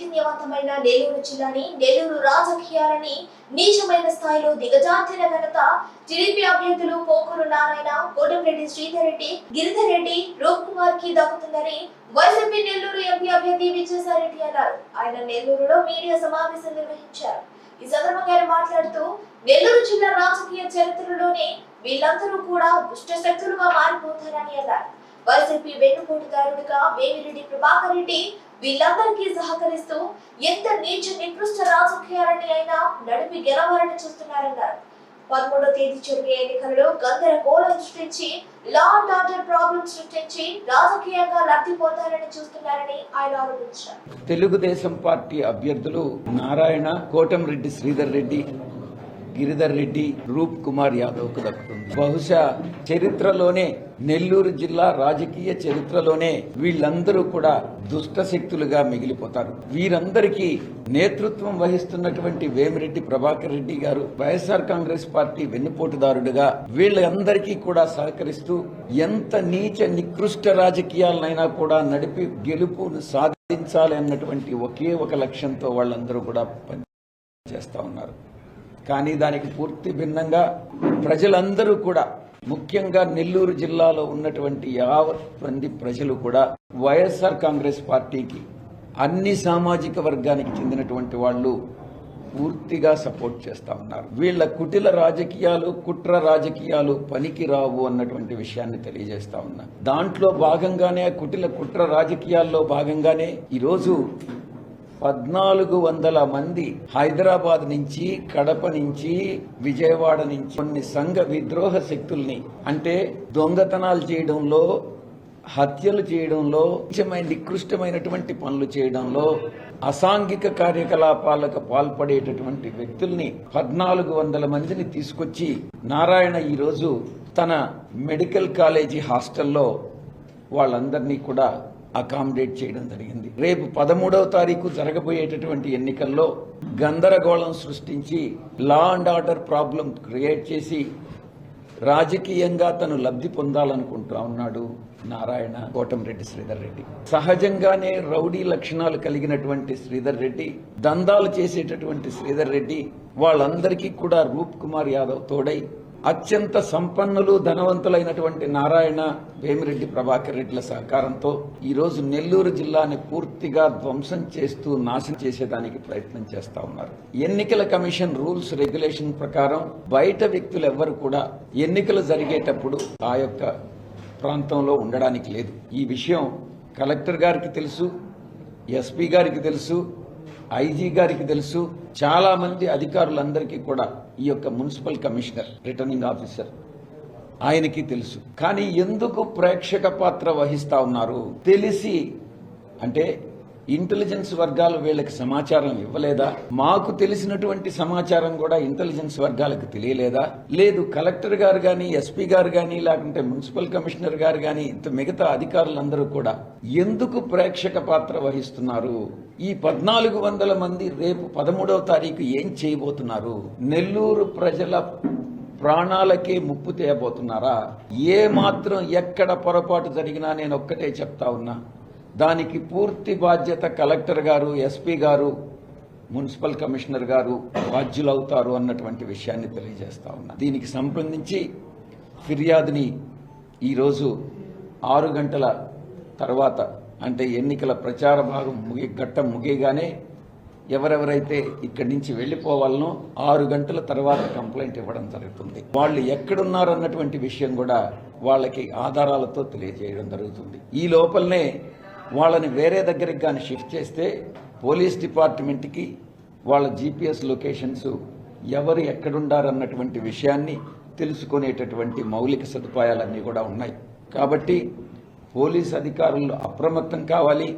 చైతన్యవంతమైన నెల్లూరు జిల్లాని నెల్లూరు రాజకీయాలని నీచమైన స్థాయిలో దిగజార్చిన ఘనత టీడీపీ అభ్యర్థులు పోకూరు నారాయణ కోటంరెడ్డి శ్రీధర్ రెడ్డి గిరిధర్ రెడ్డి రూప్ కుమార్కి దక్కుతుందని వైసీపీ నెల్లూరు ఎంపీ అభ్యర్థి విజయసాయిరెడ్డి అన్నారు. ఆయన నెల్లూరులో మీడియా సమావేశం నిర్వహించారు. ఈ సందర్భంగా ఆయన మాట్లాడుతూ నెల్లూరు జిల్లా రాజకీయ చరిత్రలోనే వీళ్ళందరూ కూడా దుష్ట శక్తులుగా మారిపోతారని అన్నారు. వైసీపీ వెన్నుపోటుదారుడిగా వేమిరెడ్డి ప్రభాకర్ రెడ్డి వీళ్ళందరికీ సహకరిస్తూ ఎంత నీచ నికృష్ట రాజకీయాలని అయినా నడిపి గెలవాలని చూస్తున్నారన్నారు. పదమూడో తేదీ జరిగే ఎన్నికలలో గందరగోళం సృష్టించి లా అండ్ ఆర్డర్ ప్రాబ్లం సృష్టించి రాజకీయంగా లబ్ధిపోతారని చూస్తున్నారని ఆయన ఆరోపించారు. తెలుగుదేశం పార్టీ అభ్యర్థులు నారాయణ కోటంరెడ్డి శ్రీధర్ రెడ్డి గిరిధర్ రెడ్డి రూప్ కుమార్ యాదవ్కు దక్కుతుంది. బహుశా చరిత్రలోనే నెల్లూరు జిల్లా రాజకీయ చరిత్రలోనే వీళ్ళందరూ కూడా దుష్ట శక్తులుగా మిగిలిపోతారు. వీరందరికీ నేతృత్వం వహిస్తున్నటువంటి వేమిరెడ్డి ప్రభాకర్ రెడ్డి గారు వైఎస్ఆర్ కాంగ్రెస్ పార్టీ వెన్నుపోటుదారుడుగా వీళ్ళందరికీ కూడా సహకరిస్తూ ఎంత నీచ నికృష్ట రాజకీయాలనైనా కూడా నడిపి గెలుపును సాధించాలి అన్నటువంటి ఒకే ఒక లక్ష్యంతో వాళ్ళందరూ కూడా పని చేస్తా ఉన్నారు. కానీ దానికి పూర్తి భిన్నంగా ప్రజలందరూ కూడా ముఖ్యంగా నెల్లూరు జిల్లాలో ఉన్నటువంటి యావత్ మంది ప్రజలు కూడా వైఎస్ఆర్ కాంగ్రెస్ పార్టీకి అన్ని సామాజిక వర్గానికి చెందినటువంటి వాళ్ళు పూర్తిగా సపోర్ట్ చేస్తా ఉన్నారు. వీళ్ళ కుటిల రాజకీయాలు కుట్ర రాజకీయాలు పనికి రావు అన్నటువంటి విషయాన్ని తెలియజేస్తా ఉన్నా. దాంట్లో భాగంగానే కుటిల కుట్ర రాజకీయాల్లో భాగంగానే ఈరోజు పద్నాలుగు వందల మంది హైదరాబాద్ నుంచి కడప నుంచి విజయవాడ నుంచి కొన్ని సంఘ విద్రోహ శక్తుల్ని అంటే దొంగతనాలు చేయడంలో హత్యలు చేయడంలో నీచమైన నికృష్టమైనటువంటి పనులు చేయడంలో అసాంఘిక కార్యకలాపాలకు పాల్పడేటటువంటి వ్యక్తుల్ని పద్నాలుగు వందల మందిని తీసుకొచ్చి నారాయణ ఈరోజు తన మెడికల్ కాలేజీ హాస్టల్లో వాళ్ళందరినీ కూడా అకామిడేట్ చేయడం జరిగింది. రేపు పదమూడవ తారీఖు జరగబోయేటటువంటి ఎన్నికల్లో గందరగోళం సృష్టించి law and order problem create చేసి రాజకీయంగా తను లబ్ధి పొందాలనుకుంటా ఉన్నాడు నారాయణ కోటంరెడ్డి శ్రీధర్ రెడ్డి. సహజంగానే రౌడీ లక్షణాలు కలిగినటువంటి శ్రీధర్ రెడ్డి దందాలు చేసేటటువంటి శ్రీధర్ రెడ్డి వాళ్ళందరికీ కూడా రూప్ కుమార్ యాదవ్ తోడై అత్యంత సంపన్నులు ధనవంతులైనటువంటి నారాయణ వేమిరెడ్డి ప్రభాకర్ రెడ్డిల సహకారంతో ఈరోజు నెల్లూరు జిల్లాని పూర్తిగా ధ్వంసం చేస్తూ నాశనం చేసేదానికి ప్రయత్నం చేస్తా ఉన్నారు. ఎన్నికల కమిషన్ రూల్స్ రెగ్యులేషన్ ప్రకారం బయట వ్యక్తులు ఎవ్వరు కూడా ఎన్నికలు జరిగేటప్పుడు ఆ యొక్క ప్రాంతంలో ఉండడానికి లేదు. ఈ విషయం కలెక్టర్ గారికి తెలుసు ఎస్పీ గారికి తెలుసు ఐజీ గారికి తెలుసు. చాలా మంది అధికారులందరికీ కూడా ఈ యొక్క మున్సిపల్ కమిషనర్ రిటర్నింగ్ ఆఫీసర్ ఆయనకి తెలుసు. కానీ ఎందుకు ప్రేక్షక పాత్ర వహిస్తా ఉన్నారు? తెలిసి అంటే ఇంటెలిజెన్స్ వర్గాలు వీళ్ళకి సమాచారం ఇవ్వలేదా? మాకు తెలిసినటువంటి సమాచారం కూడా ఇంటెలిజెన్స్ వర్గాలకు తెలియలేదా? లేదు కలెక్టర్ గారు కానీ ఎస్పీ గారు కానీ లేకుంటే మున్సిపల్ కమిషనర్ గారు కానీ ఇంత మిగతా అధికారులందరూ కూడా ఎందుకు ప్రేక్షక పాత్ర వహిస్తున్నారు? ఈ పద్నాలుగు వందల మంది రేపు పదమూడవ తారీఖు ఏం చేయబోతున్నారు? నెల్లూరు ప్రజల ప్రాణాలకే ముప్పు తేయబోతున్నారా? ఏ మాత్రం ఎక్కడ పొరపాటు జరిగినా నేను ఒక్కటే చెప్తా ఉన్నా. దానికి పూర్తి బాధ్యత కలెక్టర్ గారు ఎస్పీ గారు మున్సిపల్ కమిషనర్ గారు బాధ్యులవుతారు అన్నటువంటి విషయాన్ని తెలియజేస్తా ఉన్నా. దీనికి సంబంధించి ఫిర్యాదుని ఈరోజు ఆరు గంటల తర్వాత అంటే ఎన్నికల ప్రచార భాగం ముగి ఘట్టం ముగియగానే ఎవరెవరైతే ఇక్కడి నుంచి వెళ్ళిపోవాలనో ఆరు గంటల తర్వాత కంప్లైంట్ ఇవ్వడం జరుగుతుంది. వాళ్ళు ఎక్కడున్నారు అన్నటువంటి విషయం కూడా వాళ్ళకి ఆధారాలతో తెలియజేయడం జరుగుతుంది. ఈ లోపలనే వాళ్ళని వేరే దగ్గరికి కానీ షిఫ్ట్ చేస్తే పోలీస్ డిపార్ట్మెంట్కి వాళ్ళ జీపీఎస్ లొకేషన్స్ ఎవరు ఎక్కడుండారన్నటువంటి విషయాన్ని తెలుసుకునేటటువంటి మౌలిక సదుపాయాలన్నీ కూడా ఉన్నాయి. కాబట్టి పోలీస్ అధికారులు అప్రమత్తం కావాలి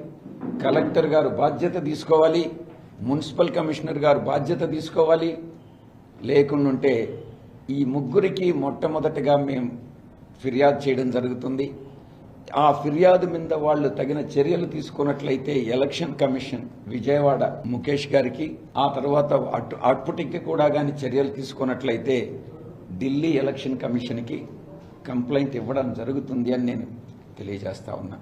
కలెక్టర్ గారు బాధ్యత తీసుకోవాలి మున్సిపల్ కమిషనర్ గారు బాధ్యత తీసుకోవాలి. లేకుండుంటే ఈ ముగ్గురికి మొట్టమొదటిగా మేము ఫిర్యాదు చేయడం జరుగుతుంది. ఆ ఫిర్యాదు మీద వాళ్ళు తగిన చర్యలు తీసుకున్నట్లయితే ఎలక్షన్ కమిషన్ విజయవాడ ముఖేష్ గారికి ఆ తర్వాత అటు అట్పుటికి కూడా కానీ చర్యలు తీసుకున్నట్లయితే ఢిల్లీ ఎలక్షన్ కమిషన్కి కంప్లైంట్ ఇవ్వడం జరుగుతుంది అని నేను తెలియజేస్తా ఉన్నా.